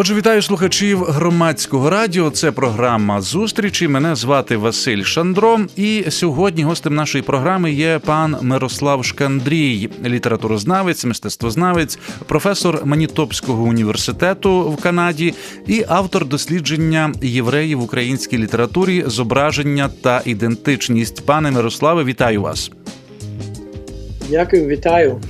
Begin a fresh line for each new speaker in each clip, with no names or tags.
Отже, вітаю слухачів громадського радіо. Це програма зустрічі. Мене звати Василь Шандро. І сьогодні гостем нашої програми є пан Мирослав Шкандрій, літературознавець, мистецтвознавець, професор Манітопського університету в Канаді і автор дослідження євреїв в українській літературі, зображення та ідентичність. Пане Мирославе, вітаю вас.
Дякую, вітаю.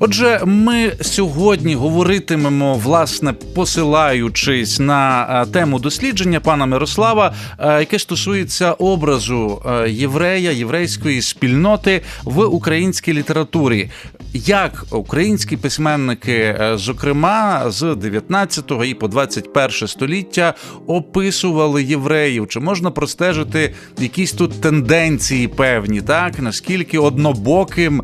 Отже, ми сьогодні говоритимемо, власне, посилаючись на е, тему дослідження пана Мирослава, е, яке стосується образу е, єврея, єврейської спільноти в українській літературі. Як українські письменники, зокрема з 19 і по 21 століття, описували євреїв? Чи можна простежити якісь тут тенденції певні, так наскільки однобоким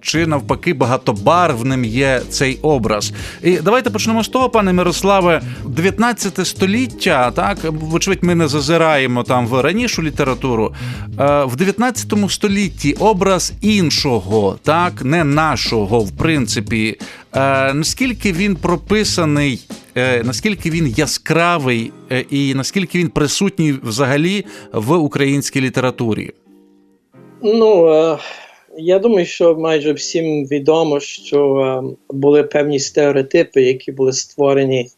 чи навпаки багатобарвним барвним є цей образ. І давайте почнемо з того, пане Мирославе, 19 століття, так вочевидь, ми не зазираємо там в ранішу літературу. Е, в 19 столітті образ іншого, так не нашого, в принципі, е, наскільки він прописаний. Е, наскільки він яскравий і наскільки він присутній взагалі в українській літературі?
Ну я думаю, що майже всім відомо, що е, були певні стереотипи, які були створені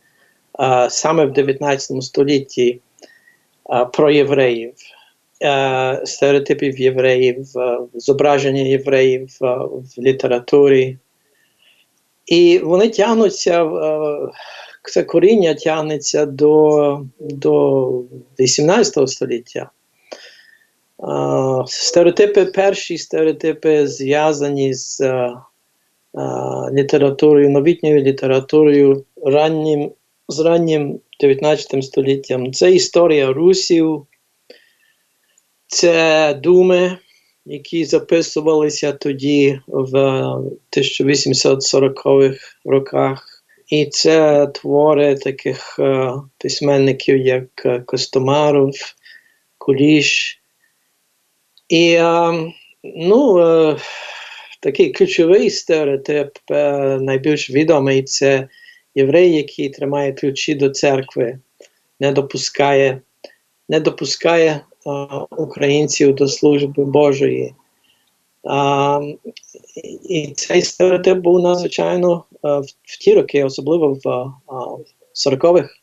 е, саме в 19 столітті е, про євреїв, стереотипів євреїв, зображення євреїв в літературі. І вони тягнуться, це коріння тягнеться до, до 18 століття. Стереотипи, перші стереотипи зв'язані з літературою, новітньою літературою раннім, з раннім 19 століттям. Це історія русів, це думи, які записувалися тоді в 1840-х роках. І це твори таких письменників, як Костомаров, Куліш. І ну, е, такий ключовий стереотип, е, найбільш відомий це єврей, який тримає ключі до церкви, не допускає не допускає українців до служби Божої. А, І цей стереотип був надзвичайно в ті роки, особливо в 40-х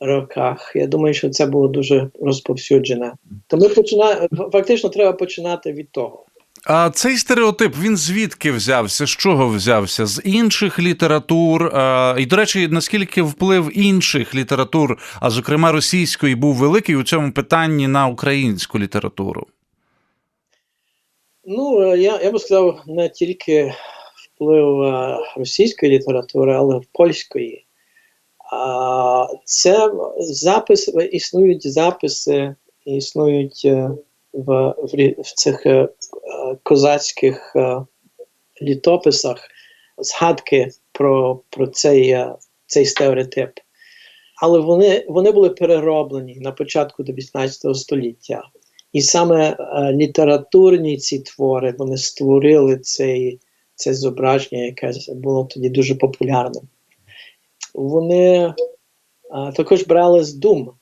роках. Я думаю, що це було дуже розповсюджене. Тому почина... фактично треба починати від того.
А цей стереотип він звідки взявся? З чого взявся? З інших літератур? А, І, до речі, наскільки вплив інших літератур, а зокрема російської, був великий у цьому питанні на українську літературу?
Ну, я я би сказав, не тільки вплив російської літератури, але й польської. Це запис, існують записи, існують е, в в, цих е, козацьких е, літописах згадки про про цей цей стереотип. Але вони вони були перероблені на початку 19 століття. І саме літературні ці твори вони створили цей, це зображення, яке було тоді дуже популярним вони а, також брали з дум.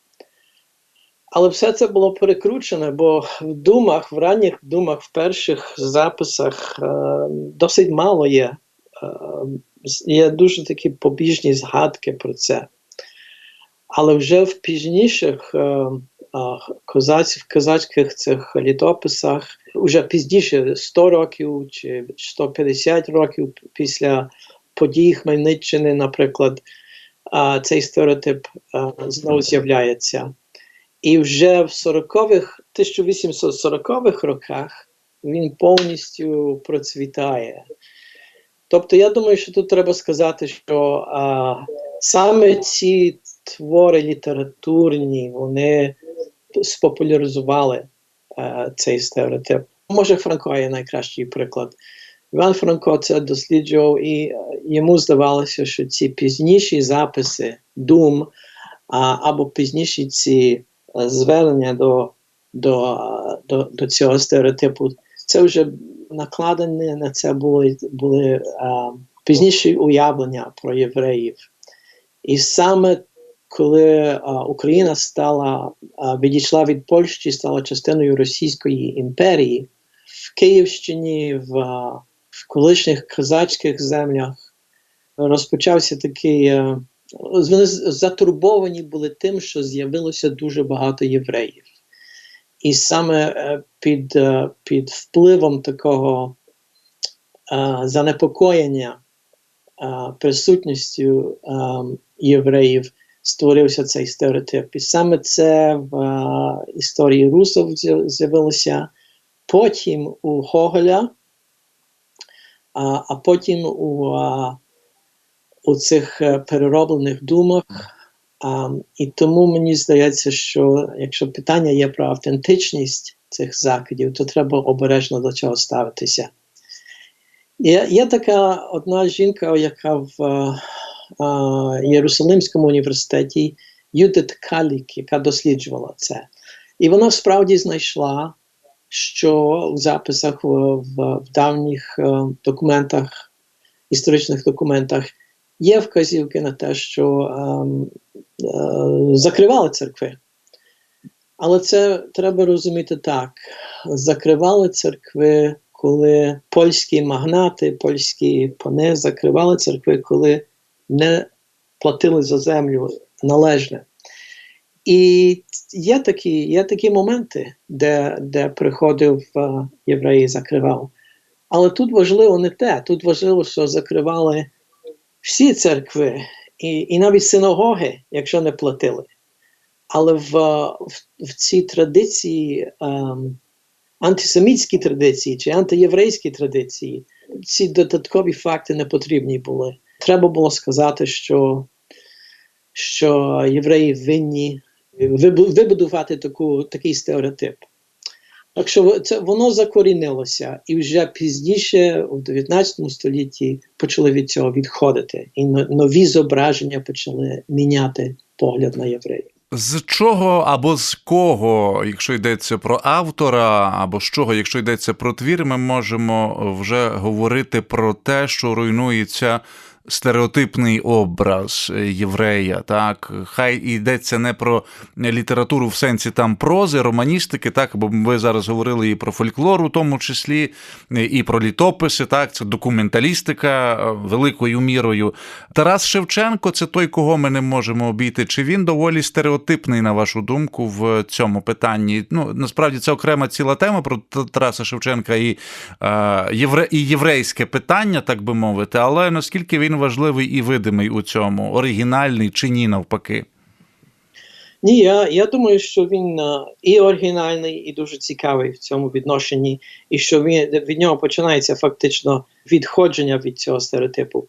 Але все це було перекручене, бо в думах, в ранніх думах, в перших записах а, досить мало є. А, є дуже такі побіжні згадки про це. Але вже в пізніших козацьких козацьких цих літописах, вже пізніше 100 років чи 150 років після подій Хмельниччини, наприклад, цей стереотип знову з'являється. І вже в 40-х, 1840-х роках він повністю процвітає. Тобто, я думаю, що тут треба сказати, що а, саме ці твори літературні, вони спопуляризували а, цей стереотип. Може, Франко є найкращий приклад. Іван Франко це досліджував, і е, йому здавалося, що ці пізніші записи дум або пізніші ці е, звернення до, до, до, до цього стереотипу. Це вже накладені на це були, були е, пізніші уявлення про євреїв. І саме коли а, Україна стала а, відійшла від Польщі, стала частиною Російської імперії в Київщині, в, а, в колишніх козацьких землях розпочався такий. е, Вони затурбовані були тим, що з'явилося дуже багато євреїв. І саме е, під, е, під впливом такого занепокоєння присутністю євреїв створився цей стереотип. І саме це в історії русов з'явилося, потім у Гоголя, а, а потім у, а, у цих е, перероблених думах. А, і тому мені здається, що якщо питання є про автентичність цих закидів, то треба обережно до цього ставитися. Є, є така одна жінка, яка в е, е, Єрусалимському університеті Юдит Калік, яка досліджувала це. І вона справді знайшла, що в записах в, в, в давніх е, документах, історичних документах є вказівки на те, що ем, е, закривали церкви. Але це треба розуміти так: закривали церкви, коли польські магнати, польські пани закривали церкви, коли не платили за землю належне. І є такі, є такі моменти, де, де приходив е, єврей і закривав. Але тут важливо не те. Тут важливо, що закривали всі церкви, і, і навіть синагоги, якщо не платили. Але в, в, в цій традиції, ем, антисемітській традиції чи антиєврейській традиції, ці додаткові факти не потрібні були. Треба було сказати, що, що євреї винні вибудувати таку, такий стереотип. Так що це воно закорінилося, і вже пізніше, у 19 столітті, почали від цього відходити, і нові зображення почали міняти погляд на євреїв.
З чого або з кого, якщо йдеться про автора, або з чого, якщо йдеться про твір, ми можемо вже говорити про те, що руйнується стереотипний образ єврея. Так, хай йдеться не про літературу в сенсі там прози, романістики, так, бо ви зараз говорили і про фольклор, у тому числі, і про літописи, так, це документалістика е, великою мірою. Тарас Шевченко це той, кого ми не можемо обійти. Чи він доволі стереотипний, на вашу думку, в цьому питанні? Ну, насправді це окрема ціла тема про Тараса Шевченка і, е, євре, і єврейське питання, так би мовити, але наскільки він важливий і видимий у цьому, оригінальний чи ні, навпаки?
Ні, я, я думаю, що він е, і оригінальний, і дуже цікавий в цьому відношенні, і що він, від нього починається фактично відходження від цього стереотипу.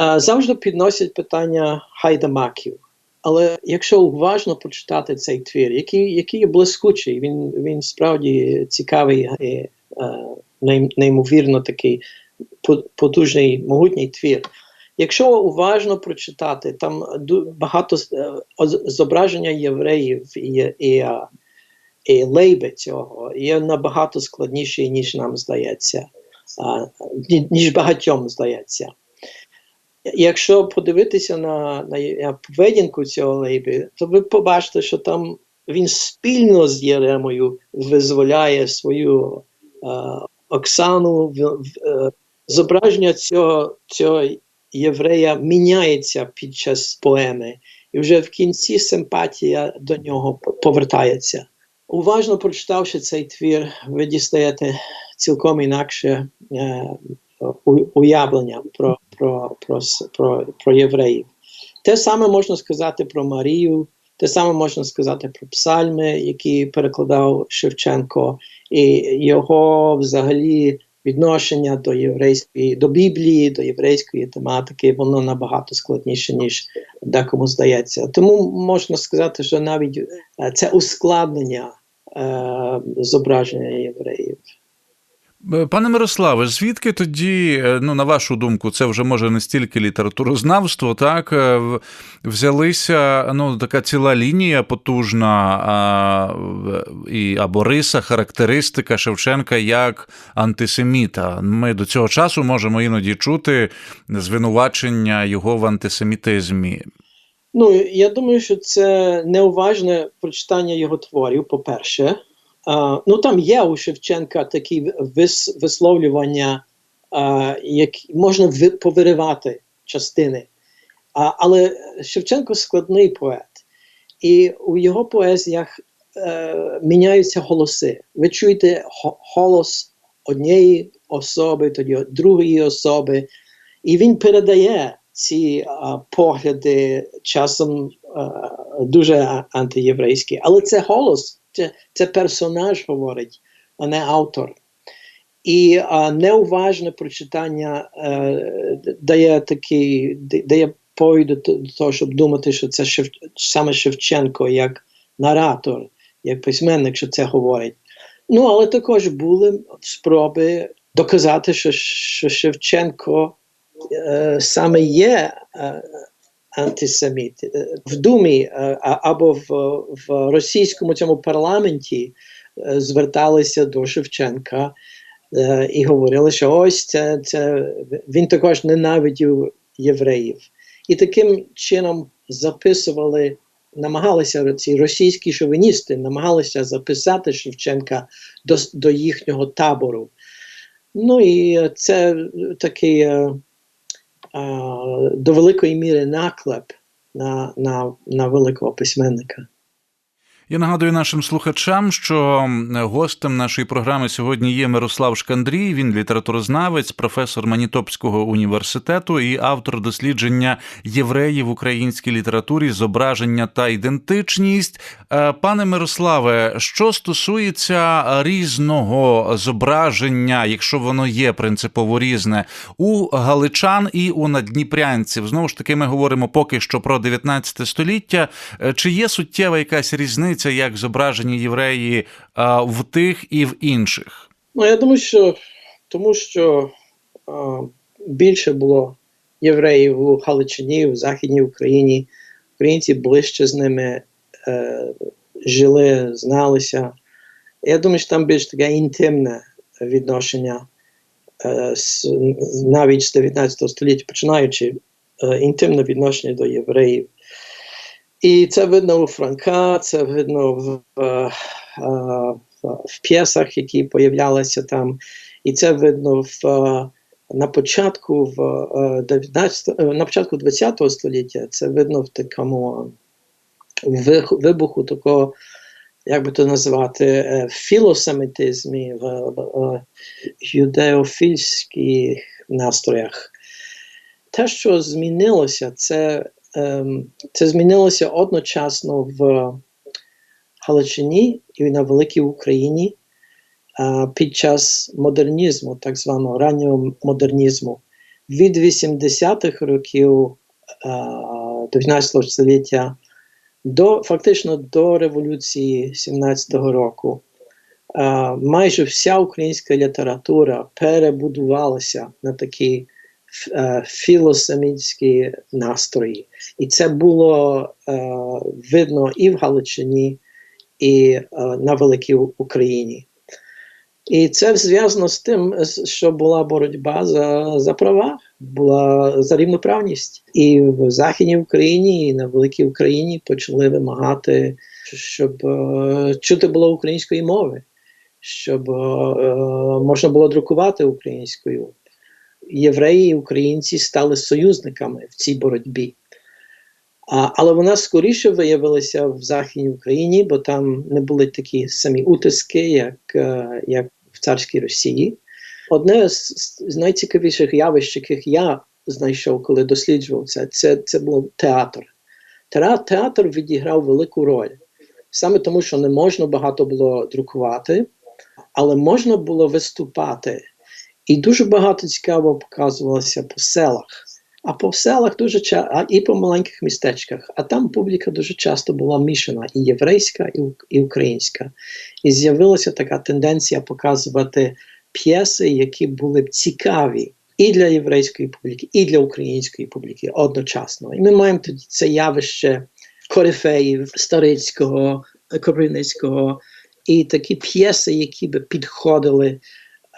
Е, завжди підносять питання хайдамаків. Але якщо уважно почитати цей твір, який, який є блискучий, він, він справді цікавий і е, нейм- неймовірно такий потужний, могутній твір. Якщо уважно прочитати, там багато е, зображення євреїв і, і, і лейби цього є набагато складніші, ніж нам здається, ніж багатьом здається. Якщо подивитися на, на, на поведінку цього лейби, то ви побачите, що там він спільно з Єремою визволяє свою е, Оксану. В, в, е, зображення цього, цього єврея міняється під час поеми, і вже в кінці симпатія до нього повертається. Уважно прочитавши цей твір, ви дістаєте цілком інакше е, уявлення про, про, про, про, про євреїв. Те саме можна сказати про Марію, те саме можна сказати про псальми, які перекладав Шевченко, і його взагалі відношення до єврейської, до Біблії, до єврейської тематики, воно набагато складніше, ніж декому здається. Тому можна сказати, що навіть е, це ускладнення е, зображення євреїв.
Е, Пане Мирославе, звідки тоді, е, ну на вашу думку, це вже може не стільки літературознавство, так е, взялися ну така ціла лінія потужна а, і або риса, характеристика Шевченка як антисеміта. Ми до цього часу можемо іноді чути звинувачення його в антисемітизмі.
Ну, я думаю, що це неуважне прочитання його творів, по-перше. Ну, там є у Шевченка такі вис, висловлювання, які можна ви, повиривати частини. А, але Шевченко складний поет. І у його поезіях е, міняються голоси. Ви чуєте голос однієї особи, тоді другої особи, і він передає ці а, погляди часом а, дуже антиєврейські. Але це голос, це, це персонаж говорить, а не автор. І а, неуважне прочитання е, дає такий, дає повід до того, щоб думати, що це Шев, саме Шевченко як наратор, як письменник, що це говорить. Ну, але також були спроби доказати, що, що Шевченко е, саме є е, антисеміт. Е, В Думі е, або в, в російському цьому парламенті е, зверталися до Шевченка і говорили, що ось це, це він також ненавидів євреїв. І таким чином записували, намагалися ці російські шовіністи, намагалися записати Шевченка до, до їхнього табору. Ну і це такий до великої міри наклеп на, на, на великого письменника.
Я нагадую нашим слухачам, що гостем нашої програми сьогодні є Мирослав Шкандрій. Він літературознавець, професор Манітопського університету і автор дослідження євреїв в українській літературі, зображення та ідентичність. Е, Пане Мирославе, що стосується різного зображення, якщо воно є принципово різне, у галичан і у надніпрянців, знову ж таки, ми говоримо поки що про 19 століття. Е, Чи є суттєва якась різниця, як зображені євреї а, в тих і в інших?
Ну, я думаю, що тому що а, більше було євреїв у Галичині, в Західній Україні. Українці ближче з ними е, жили, зналися. Я думаю, що там більш таке інтимне відношення е, з, навіть з 19 століття, починаючи е, інтимне відношення до євреїв. І це видно у Франка, це видно в, в, в п'єсах, які появлялися там. І це видно в, на початку в е, 19, е, на початку 20 століття. Це видно в такому вибуху такого, як би то назвати, філосемітизмі, в, юдеофільських настроях. Те, що змінилося, це, це змінилося одночасно в Галичині і на Великій Україні під час модернізму, так званого раннього модернізму. Від 80-х років а, 19 століття до фактично до революції 17-го року. Майже вся українська література перебудувалася на такі е, філосемітські настрої. І це було е, видно і в Галичині, і е, на Великій Україні. І це зв'язано з тим, що була боротьба за, за права, була за рівноправність. І в Західній Україні, і на Великій Україні почали вимагати, щоб е, чути було української мови, щоб е, е, можна було друкувати українською. Євреї і українці стали союзниками в цій боротьбі. А, але вона скоріше виявилася в Західній Україні, бо там не були такі самі утиски, як, е, як в царській Росії. Одне з, найцікавіших явищ, яких я знайшов, коли досліджував це, це, це був. Театр, театр відіграв велику роль. Саме тому, що не можна багато було друкувати, але можна було виступати. І дуже багато цікаво показувалося по селах. А по селах дуже ча- і по маленьких містечках. А там публіка дуже часто була мішана і єврейська, і, і українська. І з'явилася така тенденція показувати п'єси, які були б цікаві і для єврейської публіки, і для української публіки одночасно. І ми маємо тоді це явище корифеїв Старицького, Кропивницького, і такі п'єси, які би підходили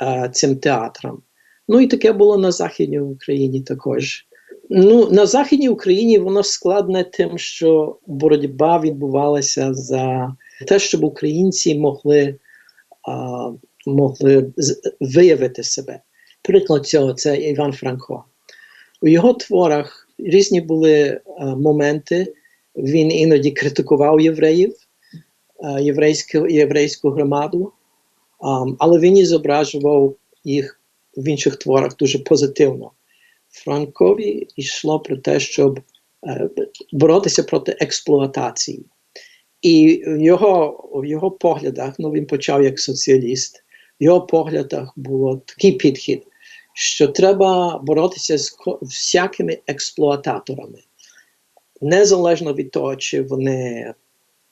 е, цим театрам. Ну і таке було на Західній Україні також. Ну, на Західній Україні воно складне тим, що боротьба відбувалася за те, щоб українці могли, а, могли виявити себе. Приклад цього це Іван Франко. У його творах різні були а, моменти. Він іноді критикував євреїв, а, єврейську, єврейську громаду, але він зображував їх в інших творах дуже позитивно. Франкові йшло про те, щоб е, боротися проти експлуатації. І в його, в його поглядах, ну він почав як соціаліст, в його поглядах було такий підхід, що треба боротися з всякими експлуататорами, незалежно від того, чи вони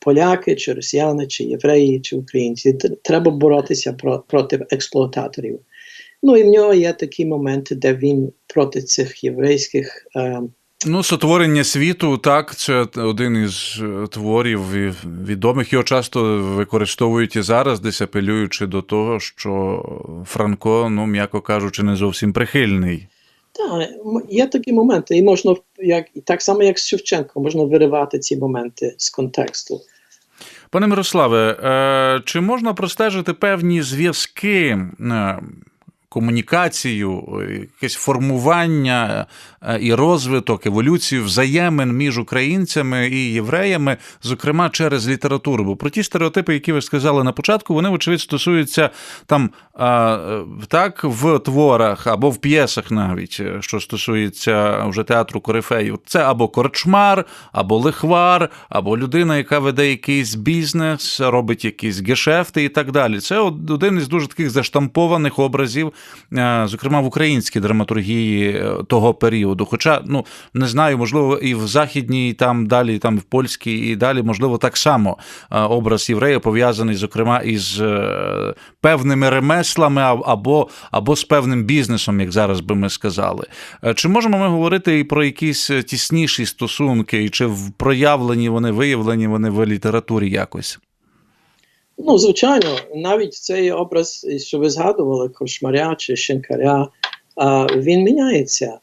поляки, чи росіяни, чи євреї, чи українці. Треба боротися про, проти експлуататорів. Ну і в нього є такі моменти, де він проти цих єврейських. Е,
Ну, сотворення світу, так, це один із е, творів відомих. Його часто використовують і зараз, десь апелюючи до того, що Франко, ну, м'яко кажучи, не зовсім прихильний.
та, м- є такі моменти, і можна, як, і так само, як з Шевченко, можна виривати ці моменти з контексту.
Пане Мирославе, е, чи можна простежити певні зв'язки, е, комунікацію, якесь формування е, і розвиток, еволюцію взаємин між українцями і євреями, зокрема через літературу? Бо про ті стереотипи, які ви сказали на початку, вони, вочевидь, стосуються там е, е, так в творах або в п'єсах навіть, що стосується вже театру корифеїв. Це або корчмар, або лихвар, або людина, яка веде якийсь бізнес, робить якісь гешефти і так далі. Це один із дуже таких заштампованих образів, зокрема в українській драматургії е, того періоду. Хоча, ну не знаю, можливо, і в західній, і там далі, там в польській, і далі, можливо, так само е, образ єврея пов'язаний, зокрема, із е, певними ремеслами або, або з певним бізнесом, як зараз би ми сказали. Е, Чи можемо ми говорити і про якісь е, тісніші стосунки, і чи проявлені вони, виявлені вони в літературі якось?
Ну, звичайно, навіть цей образ, що ви згадували, кошмаря чи шинкаря, він міняється.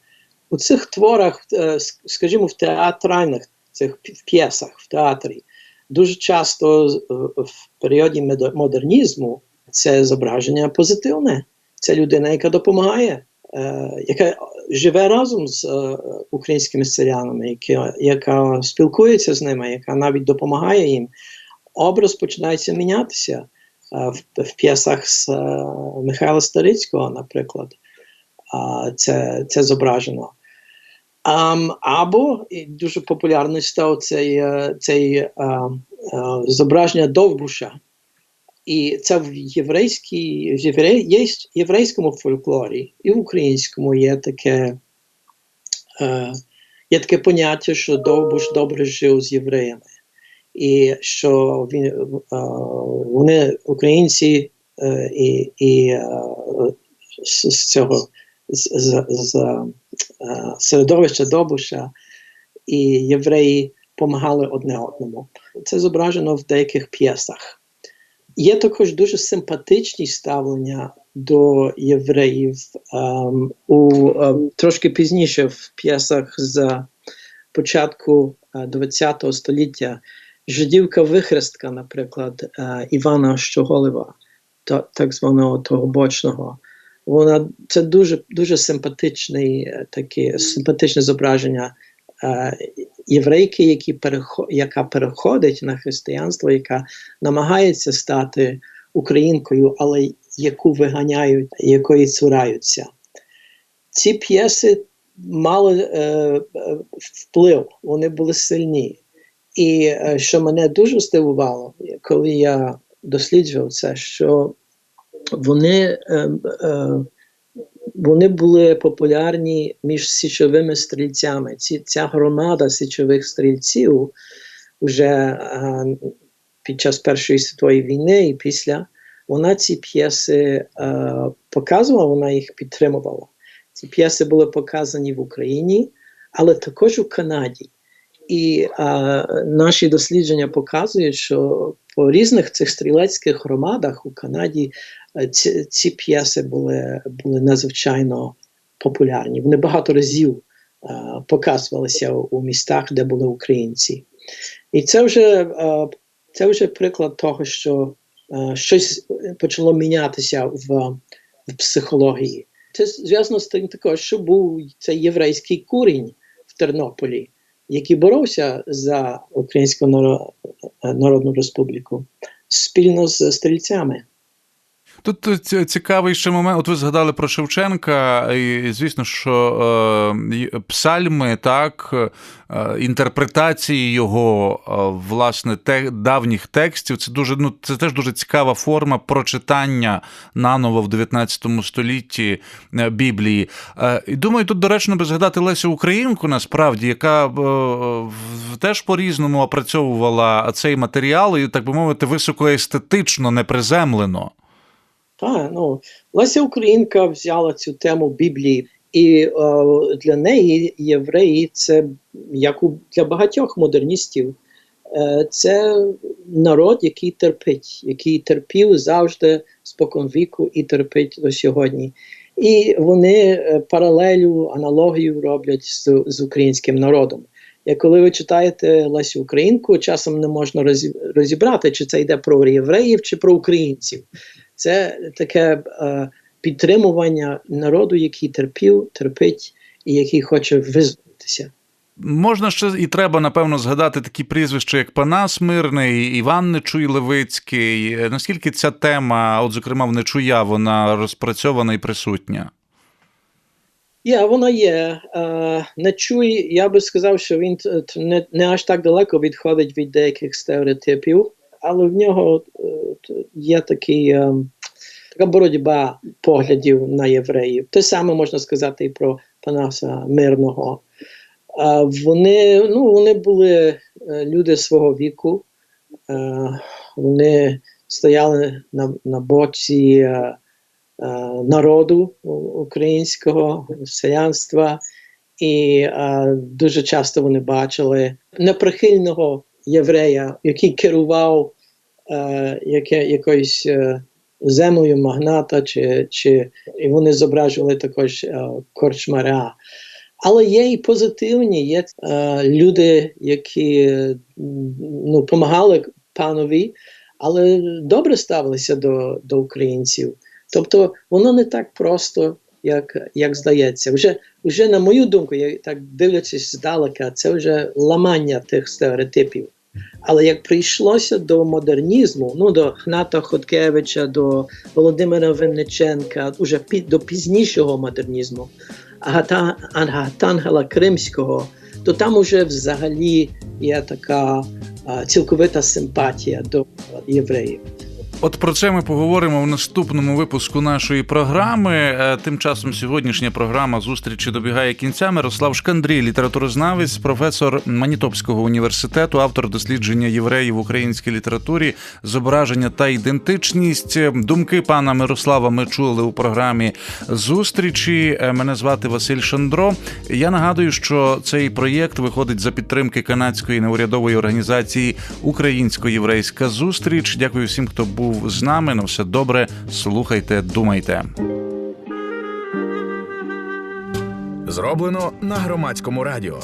У цих творах, е, скажімо, в театральних цих п'єсах в театрі, дуже часто е, в періоді модернізму це зображення позитивне. Це людина, яка допомагає, е, яка живе разом з українськими селянами, яка, яка спілкується з ними, яка навіть допомагає їм образ починається мінятися в, в п'єсах з Михайла Старицького, наприклад. Це, це зображено. Або дуже популярний став цей, е, цей а, зображення Довбуша. І це в єврейській, в єврей, єврейському фольклорі і в українському є таке, е, є таке поняття, що Довбуш добре жив з євреями і що він, е, вони, українці е, і, і е, з, цього з, з, з середовища Добуша і євреї допомагали одне одному. Це зображено в деяких п'єсах. Є також дуже симпатичні ставлення до євреїв ем, у е, трошки пізніше в п'єсах з початку ХХ століття. Жидівка вихрестка, наприклад, е, Івана Щоголева, так званого того бочного. Вона це дуже дуже симпатичний, е, таке симпатичне зображення е, єврейки, які перехо, яка переходить на християнство, яка намагається стати українкою, але яку виганяють, якої цураються. Ці п'єси мали е, вплив, вони були сильні. І е, що мене дуже здивувало, коли я досліджував це, що вони, е, е, вони були популярні між січовими стрільцями. Ця громада січових стрільців вже під час Першої світової війни і після вона ці п'єси показувала, вона їх підтримувала. Ці п'єси були показані в Україні, але також у Канаді. І е, наші дослідження показують, що по різних цих стрілецьких громадах у Канаді е, ці, ці п'єси були, були надзвичайно популярні. Вони багато разів е, показувалися у, містах, де були українці. І це вже, е, це вже приклад того, що е, щось почало мінятися в, в психології. Це зв'язано з тим також, що був цей єврейський курінь в Тернополі, який боровся за Українську Наро- Народну Республіку спільно з стрільцями.
Тут цікавий ще момент. От ви згадали про Шевченка, і звісно, що е, псальми, так, е, інтерпретації його е, власне давніх текстів. Це дуже ну це теж дуже цікава форма прочитання наново в 19 столітті е, Біблії. Е, і думаю, тут доречно би згадати Лесю Українку, насправді, яка е, теж по-різному опрацьовувала цей матеріал, і так би мовити, високоестетично, неприземлено.
Так, ну, Леся Українка взяла цю тему Біблії, і е, для неї євреї це як у для багатьох модерністів. Е, це народ, який терпить, який терпів завжди спокон віку і терпить до сьогодні. І вони е, паралелю, аналогію роблять з, з українським народом. І коли ви читаєте Лесю Українку, часом не можна розібрати, чи це йде про євреїв, чи про українців. Це таке е, підтримування народу, який терпів, терпить і який хоче визволитися.
Можна ще і треба, напевно, згадати такі прізвища, як Панас Мирний, Іван Нечуй Левицький. Е, Наскільки ця тема, от зокрема в Нечуя, вона розпрацьована і присутня?
Є, вона є. Е, не чуй, я би сказав, що він не аж так далеко відходить від деяких стереотипів, але в нього е, є такий, е, така боротьба поглядів на євреїв. Те саме можна сказати і про Панаса Мирного. Е, вони, ну, вони були е, люди свого віку, вони стояли на, на боці. Народу українського селянства, і дуже часто вони бачили неприхильного єврея, який керував е, яке, якоюсь е, землею магната, чи, чи і вони зображували також е, корчмаря. Але є і позитивні, є е, люди, які ну, допомагали панові, але добре ставилися до, до українців. Тобто воно не так просто, як, як здається. Вже, вже, на мою думку, я так дивлячись здалека, це вже ламання тих стереотипів. Але як прийшлося до модернізму, ну до Гната Хоткевича, до Володимира Винниченка, уже пі, до пізнішого модернізму, Агата, Агатангела Кримського, то там уже взагалі є така а, цілковита симпатія до євреїв.
От про це ми поговоримо в наступному випуску нашої програми. Е, Тим часом сьогоднішня програма зустрічі добігає кінця. Мирослав Шкандрій, літературознавець, професор Манітопського університету, автор дослідження євреїв в українській літературі, зображення та ідентичність. Думки пана Мирослава ми чули у програмі зустрічі. Е, Мене звати Василь Шандро. Я нагадую, що цей проєкт виходить за підтримки канадської неурядової організації Українсько-єврейська зустріч. Дякую всім, хто був з нами. На все добре. Слухайте, думайте.
Зроблено на громадському радіо.